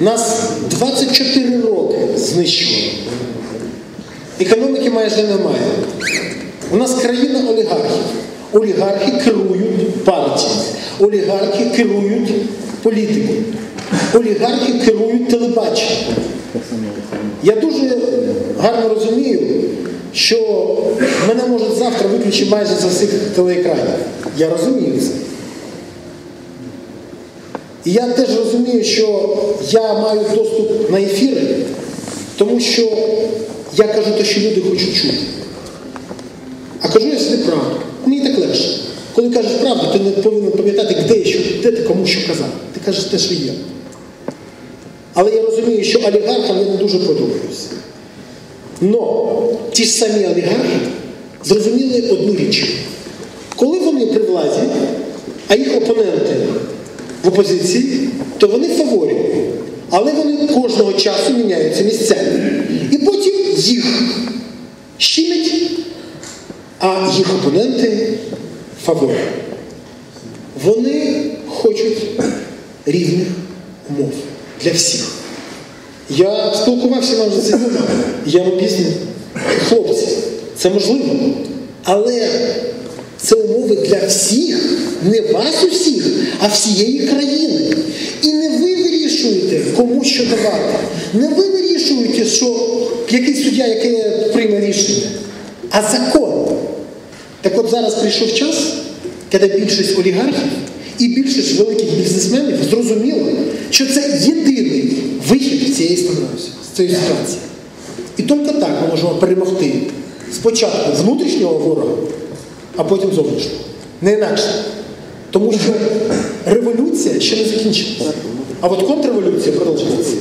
Нас 24 роки знищували. Економіки майже немає. У нас країна олігархів. Олігархи керують партіями. Олігархи керують політикою. Олігархи керують телебаченням. Я дуже гарно розумію, що мене можуть завтра виключити майже з усіх телеекранів. Я розумію це. І я теж розумію, що я маю доступ на ефіри, тому що я кажу те, що люди хочуть чути. А кажу я собі правду. Мені так легше. Коли кажеш правду, ти не повинен пам'ятати, де, що, де ти кому що казав. Ти кажеш те, що є. Але я розумію, що олігархам я не дуже подобаюся. Но ті ж самі олігархи зрозуміли одну річ. Коли вони при владі, а їх опоненти в опозиції, то вони фаворі. Але вони кожного часу міняються місцями. І потім їх щемять, а їх опоненти фаворі. Вони хочуть рівних умов для всіх. Я спілкувався вам за це. Я вам об'ясню, хлопці, це можливо. Але це умови для всіх, не вас усіх, а всієї країни. І не ви вирішуєте, кому що давати. Не ви вирішуєте, що який суддя, яке прийме рішення, а закон. Так от зараз прийшов час, коли більшість олігархів і більшість великих бізнесменів зрозуміли, що це єдиний вихід з цієї ситуації. І тільки так ми можемо перемогти спочатку з внутрішнього ворога, а потім зовнішню. Не інакше. Тому що революція ще не закінчилася. А от контрреволюція продовжується.